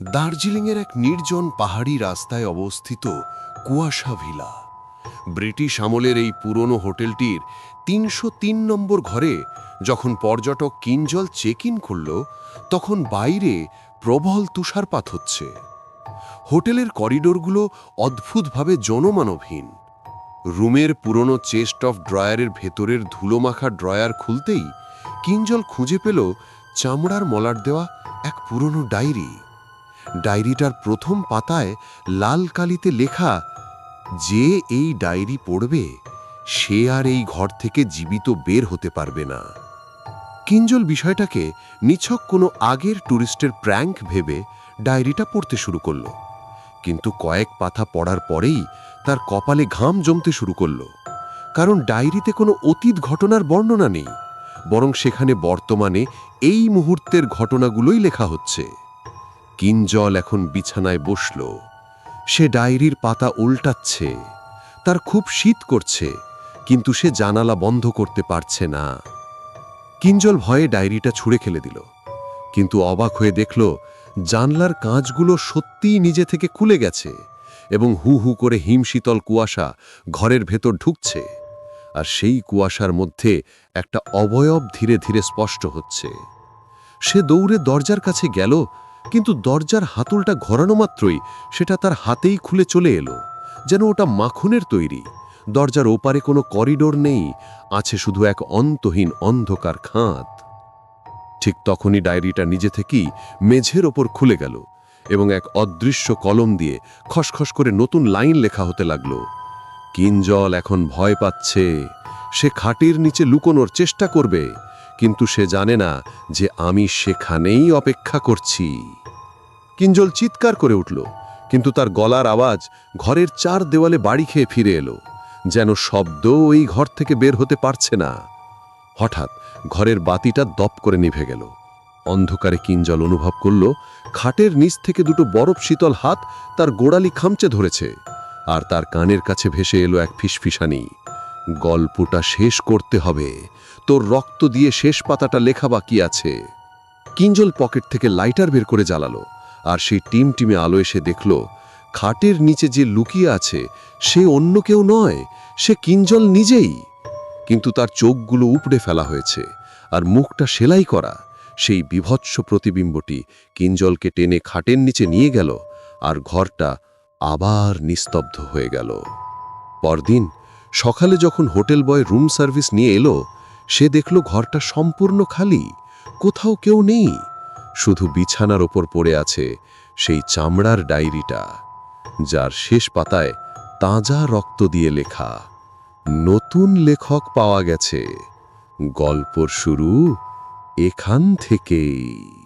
দার্জিলিংয়ের এক নির্জন পাহাড়ি রাস্তায় অবস্থিত কুয়াশা ভিলা। ব্রিটিশ আমলের এই পুরনো হোটেলটির তিনশো তিন নম্বর ঘরে যখন পর্যটক কিঞ্জল চেক ইন করল তখন বাইরে প্রবল তুষারপাত হচ্ছে। হোটেলের করিডোরগুলো অদ্ভুতভাবে জনমানবহীন। রুমের পুরনো চেস্ট অফ ড্রয়ারের ভেতরের ধুলোমাখা ড্রয়ার খুলতেই কিঞ্জল খুঁজে পেল চামড়ার মলাট দেওয়া এক পুরনো ডায়েরি। ডায়েরিটার প্রথম পাতায় লাল কালিতে লেখা, যে এই ডায়েরি পড়বে, সে আর এই ঘর থেকে জীবিত বের হতে পারবে না। কিঞ্জল বিষয়টাকে নিছক কোনো আগের ট্যুরিস্টের প্র্যাঙ্ক ভেবে ডায়েরিটা পড়তে শুরু করল। কিন্তু কয়েক পাতা পড়ার পরেই তার কপালে ঘাম জমতে শুরু করল। কারণ ডায়েরিতে কোনো অতীত ঘটনার বর্ণনা নেই, বরং সেখানে বর্তমানে এই মুহূর্তের ঘটনাগুলোই লেখা হচ্ছে। কিঞ্জল এখন বিছানায় বসল। সে ডায়েরির পাতা উল্টাচ্ছে, তার খুব শীত করছে, কিন্তু সে জানালা বন্ধ করতে পারছে না। কিঞ্জল ভয়ে ডায়েরিটা ছুঁড়ে খেলে দিল, কিন্তু অবাক হয়ে দেখল জানলার কাঁচগুলো সত্যিই নিজে থেকে খুলে গেছে এবং হু হু করে হিমশীতল কুয়াশা ঘরের ভেতর ঢুকছে, আর সেই কুয়াশার মধ্যে একটা অবয়ব ধীরে ধীরে স্পষ্ট হচ্ছে। সে দৌড়ে দরজার কাছে গেল কিন্তু দরজার হাতুলটা ঘোরানো মাত্রই সেটা তার হাতেই খুলে চলে এলো, যেন ওটা মাখনের তৈরি। দরজার ওপারে কোনো করিডোর নেই, আছে শুধু এক অন্তহীন অন্ধকার খাঁত ঠিক তখনই ডায়েরিটা নিজে থেকেই মেঝের ওপর খুলে গেল এবং এক অদৃশ্য কলম দিয়ে খসখস করে নতুন লাইন লেখা হতে লাগল, কিঞ্জল এখন ভয় পাচ্ছে, সে খাটির নিচে লুকোনোর চেষ্টা করবে কিন্তু সে জানে না যে আমি সেখানেই অপেক্ষা করছি। কিঞ্জল চিৎকার করে উঠল, কিন্তু তার গলার আওয়াজ ঘরের চার দেওয়ালে বাড়ি খেয়ে ফিরে এলো, যেন শব্দ ওই ঘর থেকে বের হতে পারছে না। হঠাৎ ঘরের বাতিটা দপ করে নিভে গেল। অন্ধকারে কিঞ্জল অনুভব করল, খাটের নিচ থেকে দুটো বরফ শীতল হাত তার গোড়ালি খামচে ধরেছে, আর তার কানের কাছে ভেসে এলো এক ফিসফিসানি। গল্পটা শেষ করতে হবে। তোর রক্ত দিয়ে শেষ পাতাটা লেখা বাকি আছে। কিঞ্জল পকেট থেকে লাইটার বের করে জ্বালালো, আর সেই টিম টিমে আলো এসে দেখল, খাটের নিচে যে লুকিয়ে আছে, সে অন্য কেউ নয়, সে কিঞ্জল নিজেই। কিন্তু তার চোখগুলো উপড়ে ফেলা হয়েছে, আর মুখটা সেলাই করা, সেই বিভৎস প্রতিবিম্বটি কিঞ্জলকে টেনে খাটের নিচে নিয়ে গেল, আর ঘরটা আবার নিস্তব্ধ হয়ে গেল। পরদিন সকালে যখন হোটেল বয় রুম সার্ভিস নিয়ে এলো, সে দেখল ঘরটা সম্পূর্ণ খালি, কোথাও কেউ নেই। শুধু বিছানার ওপর পড়ে আছে সেই চামড়ার ডায়েরিটা, যার শেষ পাতায় তাজা রক্ত দিয়ে লেখা, নতুন লেখক পাওয়া গেছে। গল্পর শুরু এখান থেকেই।